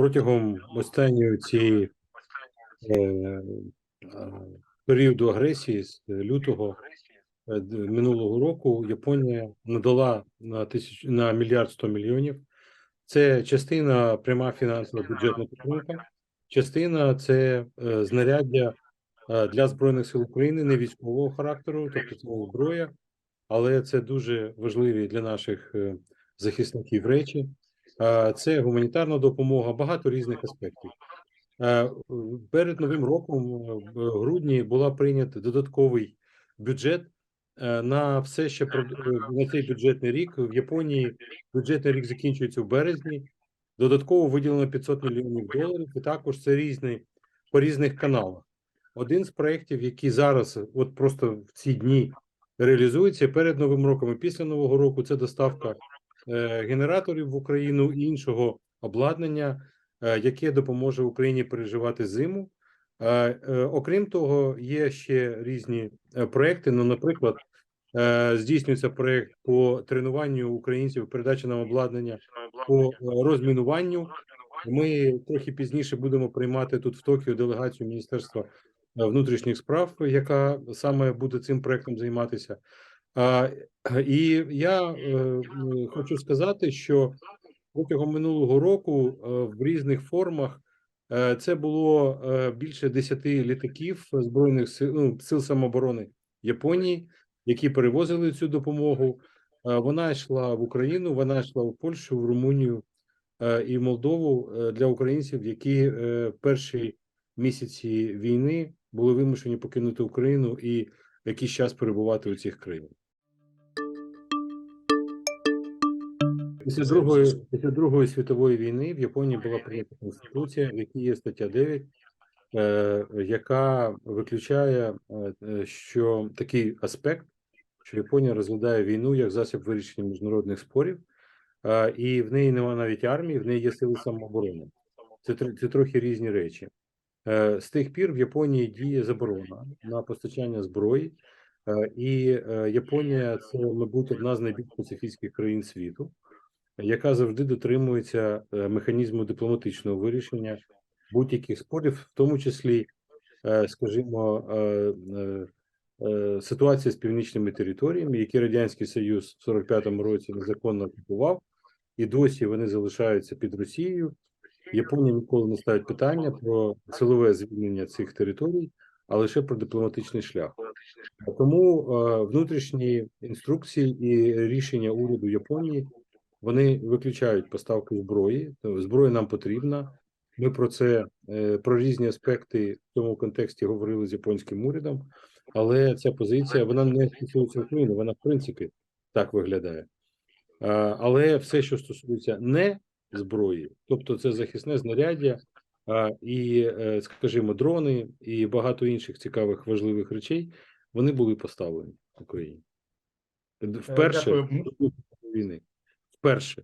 протягом останньої цієї е, е, періоду агресії з лютого е, минулого року Японія надала на тисяч на мільярд сто мільйонів. Це частина пряма фінансова бюджетна підтримка, частина це е, знаряддя е, для збройних сил України не військового характеру, тобто це зброя, але це дуже важливі для наших е, захисників речі. Це гуманітарна допомога, багато різних аспектів. Е, Перед новим роком е, в грудні була прийнята додатковий бюджет е, на все ще на цей бюджетний рік. В Японії бюджетний рік закінчується в березні. Додатково виділено 500 мільйонів доларів, і також це різні по різних каналах. Один з проєктів, який зараз, от просто в ці дні реалізується перед новим роком і після нового року, це доставка генераторів в Україну і іншого обладнання, е, яке допоможе Україні переживати зиму. Е, е, Окрім того, є ще різні е, проекти. Ну, наприклад, е, здійснюється проект по тренуванню українців, передачі нам обладнання по е, розмінуванню. Ми трохи пізніше будемо приймати тут в Токіо делегацію Міністерства е, внутрішніх справ, яка саме буде цим проектом займатися. І я е, хочу сказати, що протягом минулого року е, в різних формах е, це було більше 10 літаків збройних сил ну, сил самооборони Японії, які перевозили цю допомогу. Вона йшла в Україну, вона йшла в Польщу, в Румунію і в Молдову для українців, які в перші місяці війни були вимушені покинути Україну і якийсь час перебувати у цих країнах. Після другої, після Другої світової війни в Японії була прийнята конституція, в якій є стаття 9, е, яка виключає, е, що такий аспект, що Японія розглядає війну як засіб вирішення міжнародних спорів, е, і в неї немає навіть армії, в неї є сили самооборони. Це, це трохи різні речі. Е, З тих пір в Японії діє заборона на постачання зброї, е, і Японія це, мабуть, одна з найбільш пацифістських країн світу, яка завжди дотримується е, механізму дипломатичного вирішення будь-яких спорів, в тому числі, е, скажімо, е, ситуація з північними територіями, які Радянський Союз в 45-му році незаконно окупував, і досі вони залишаються під Росією. Японія ніколи не ставить питання про силове звільнення цих територій, а лише про дипломатичний шлях. Тому внутрішні інструкції і рішення уряду Японії вони виключають поставки зброї. Зброя нам потрібна. Ми про це е, про різні аспекти в цьому контексті говорили з японським урядом, але ця позиція вона не стосується України, вона в принципі так виглядає. Але все, що стосується не зброї, тобто це захисне знаряддя і, е, скажімо, дрони і багато інших цікавих важливих речей, вони були поставлені в Україні. Д- Вперше війни. Вперше.